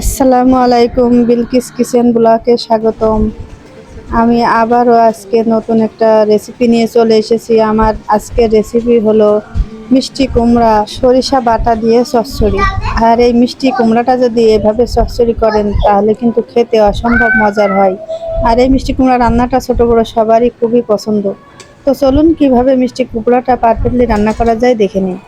আসসালামু আলাইকুম, বিলকিস কিচেন ব্লকে স্বাগতম। আমি আবারও আজকে নতুন একটা রেসিপি নিয়ে চলে এসেছি। আমার আজকের রেসিপি হলো মিষ্টি কুমড়া সরিষা বাটা দিয়ে চচ্চড়ি। আর এই মিষ্টি কুমড়াটা যদি এভাবে চচ্চড়ি করেন, তাহলে কিন্তু খেতে অসম্ভব মজার হয়। আর এই মিষ্টি কুমড়া রান্নাটা ছোটো বড়ো সবারই খুবই পছন্দ। তো চলুন কীভাবে মিষ্টি কুমড়াটা পারফেক্টলি রান্না করা যায় দেখে নিই।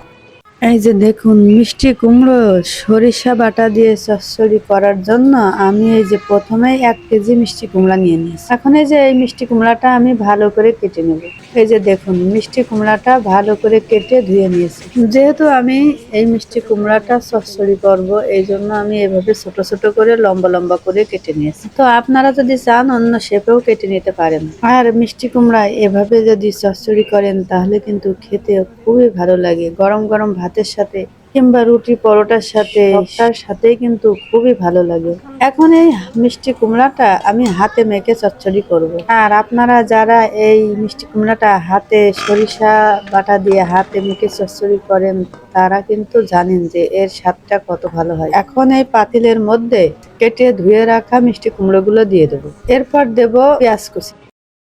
এই যে দেখুন, মিষ্টি কুমড়ো, সরিষা বাটা দিয়ে চচ্চড়ি করার জন্য আমি এই যে প্রথমে এক কেজি মিষ্টি কুমড়া নিয়ে নিয়েছি। এখন এই যে এই মিষ্টি কুমড়াটা আমি ভালো করে কেটে নেব। এই যে দেখুন, মিষ্টি কুমড়াটা ভালো করে কেটে ধুয়ে নিয়েছি। যেহেতু আমি এই মিষ্টি কুমড়াটা চচ্চড়ি করব, এই জন্য আমি এভাবে ছোট ছোট করে, লম্বা লম্বা করে কেটে নিয়েছি। তো আপনারা যদি চান, অন্য শেপেও কেটে নিতে পারেন। আর মিষ্টি কুমড়া এভাবে যদি চচ্চড়ি করেন, তাহলে কিন্তু খেতে খুবই ভালো লাগে। গরম গরম ভাতের সাথে কিংবা রুটি পরোটার সাথে তার সাথে কিন্তু খুবই ভালো লাগে। এখন এই মিষ্টি কুমড়াটা আমি হাতে মেখে চচ্চড়ি করব। আর আপনারা যারা এই মিষ্টি কুমড়াটা হাতে সরিষা বাটা দিয়ে হাতে মেখে চচ্চড়ি করেন তারা কিন্তু জানেন যে এর স্বাদটা কত ভালো হয়। এখন এই পাতিলের মধ্যে কেটে ধুয়ে রাখা মিষ্টি কুমড়োগুলো দিয়ে দেবো। এরপর দেব পেঁয়াজ কুচি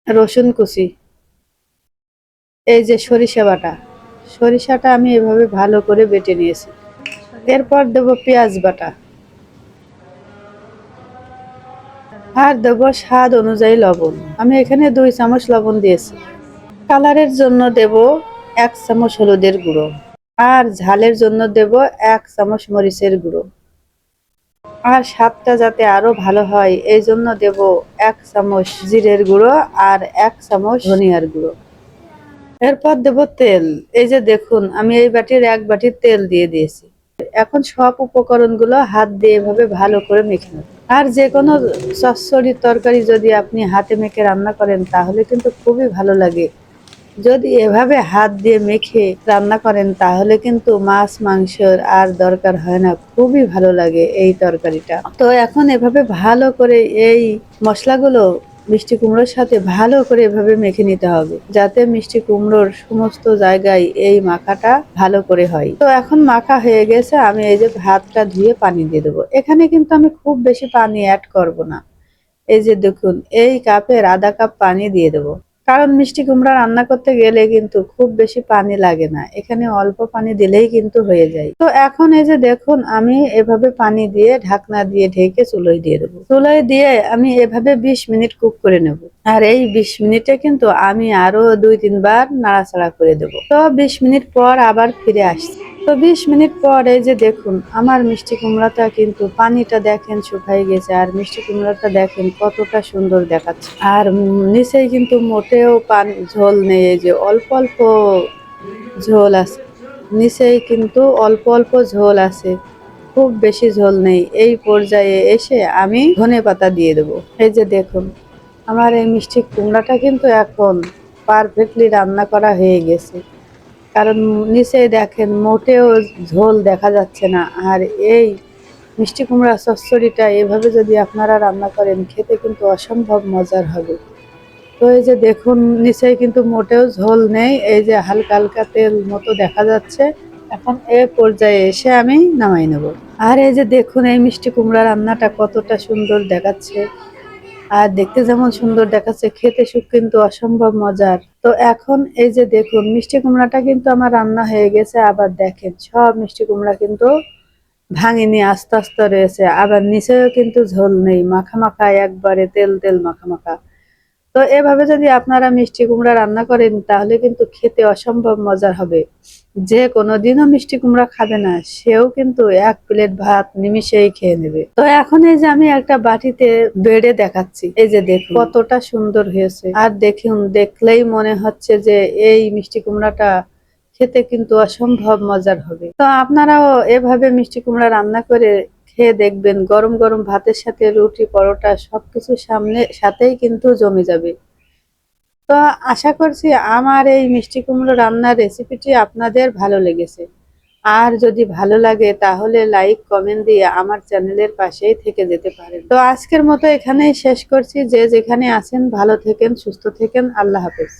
রসুন কুচি এই যে সরিষা বাটা। সরিষাটা আমি এভাবে ভালো করে বেটে নিয়েছি। এরপর দেব পেঁয়াজ বাটা। আর দেব স্বাদ অনুযায়ী লবণ। আমি এখানে দুই চামচ লবণ দিয়েছি। কালারের জন্য দেব এক চামচ হলুদের গুঁড়ো। আর ঝালের জন্য দেব এক চামচ মরিচের গুঁড়ো। আর স্বাদটা যাতে আরও ভালো হয়, এই জন্য দেব এক চামচ জিরের গুঁড়ো আর এক চামচ ধনিয়ার গুঁড়ো। এরপর দেব তেল। এই যে দেখুন, আমি এই বাটির এক বাটির তেল দিয়ে দিয়েছি। এখন সব উপকরণগুলো হাত দিয়ে এভাবে ভালো করে মেখে নেব। আর যে কোনো চচ্চড়ির তরকারি যদি আপনি হাতে মেখে রান্না করেন, তাহলে কিন্তু খুবই ভালো লাগে। যদি এভাবে হাত দিয়ে মেখে রান্না করেন, তাহলে কিন্তু মাছ, মাংসর আর দরকার হয় না। খুবই ভালো লাগে এই তরকারিটা। তো এখন এভাবে ভালো করে এই মশলাগুলো মিষ্টি কুমড়োর সাথে ভালো করে এভাবে মেখে নিতে হবে, যাতে মিষ্টি কুমড়োর সমস্ত জায়গায় এই মাখাটা ভালো করে হয়। তো এখন মাখা হয়ে গেছে, আমি এই যে ভাতটা ধুয়ে পানি দিয়ে দেবো। এখানে কিন্তু আমি খুব বেশি পানি অ্যাড করব না। এই যে দেখুন, এই কাপের আধা কাপ পানি দিয়ে দেবো। কারণ মিষ্টি কুমড়া রান্না করতে গেলে কিন্তু খুব বেশি পানি লাগে না। এখানে অল্প পানি দিলেই কিন্তু হয়ে যায়। তো এখন এই যে দেখুন, আমি এভাবে পানি দিয়ে ঢাকনা দিয়ে ঢেকে চুলোয় দিয়ে দেবো। চুলোয় দিয়ে আমি এভাবে বিশ মিনিট কুক করে নেব। আর এই বিশ মিনিটে কিন্তু আমি আরও দুই তিনবার নাড়াচাড়া করে দেবো। তো বিশ মিনিট পর আবার ফিরে আসছি। তো বিশ মিনিট পর যে দেখুন, আমার মিষ্টি কুমড়াটা কিন্তু পানিটা দেখেন শুকাই গেছে, আর মিষ্টি কুমড়াটা দেখেন কতটা সুন্দর দেখাচ্ছে। আর নিচেই কিন্তু মোটেও পানি, ঝোল নেই যে অল্প অল্প ঝোল আছে নিচেই কিন্তু অল্প অল্প ঝোল আছে, খুব বেশি ঝোল নেই। এই পর্যায়ে এসে আমি ধনে পাতা দিয়ে দেবো। এই যে দেখুন, আমার এই মিষ্টি কুমড়াটা কিন্তু এখন পারফেক্টলি রান্না করা হয়ে গেছে। কারণ নিচে দেখেন মোটেও ঝোল দেখা যাচ্ছে না। আর এই মিষ্টি কুমড়া চচ্চড়িটা এভাবে যদি আপনারা রান্না করেন, খেতে কিন্তু অসম্ভব মজার হবে। তো এই যে দেখুন, নিচে কিন্তু মোটেও ঝোল নেই, এই যে হালকা হালকা তেল মতো দেখা যাচ্ছে। এখন এ পর্যায়ে এসে আমি নামাই নেব। আর এই যে দেখুন, এই মিষ্টি কুমড়া রান্নাটা কতটা সুন্দর দেখাচ্ছে। আর দেখতে যেমন সুন্দর দেখাচ্ছে, খেতে সুখ কিন্তু অসম্ভব মজার। তো এখন এই যে দেখুন, মিষ্টি কুমড়াটা কিন্তু আমার রান্না হয়ে গেছে, আবার দেখেন, সব মিষ্টি কুমড়া কিন্তু ভাঙিনি, আস্তে আস্তে রয়েছে। আবার নিচেও কিন্তু ঝোল নেই, মাখা মাখা, একবারে তেল তেল মাখা মাখা। তো এভাবে যদি আপনারা মিষ্টি কুমড়া রান্না করেন তাহলে কিন্তু খেতে অসম্ভব মজার হবে। যে কোনোদিনও মিষ্টি কুমড়া খাবে না সেও কিন্তু এক প্লেট ভাত নিমিশেই খেয়ে নেবে। তো এখন এই যে আমি একটা বাটিতে বেড়ে দেখাচ্ছি এই যে দেখ কতটা সুন্দর হয়েছে। আর দেখুন দেখলেই মনে হচ্ছে যে এই মিষ্টি কুমড়াটা খেতে কিন্তু অসম্ভব মজার হবে। তো আপনারাও এভাবে মিষ্টি কুমড়া রান্না করে খেয়ে দেখবেন, গরম গরম ভাতের সাথে রুটি, পরোটা সবকিছু সামনে, সাথেই কিন্তু জমে যাবে। তো আশা করছি আমার এই মিষ্টি কুমড়ো রান্নার রেসিপিটি আপনাদের ভালো লেগেছে। আর যদি ভালো লাগে তাহলে লাইক কমেন্ট দিয়ে আমার চ্যানেলের পাশেই থেকে যেতে পারেন। তো আজকের মতো এখানেই শেষ করছি। যে যেখানে আছেন ভালো থেকেন, সুস্থ থেকেন, আল্লাহ হাফেজ।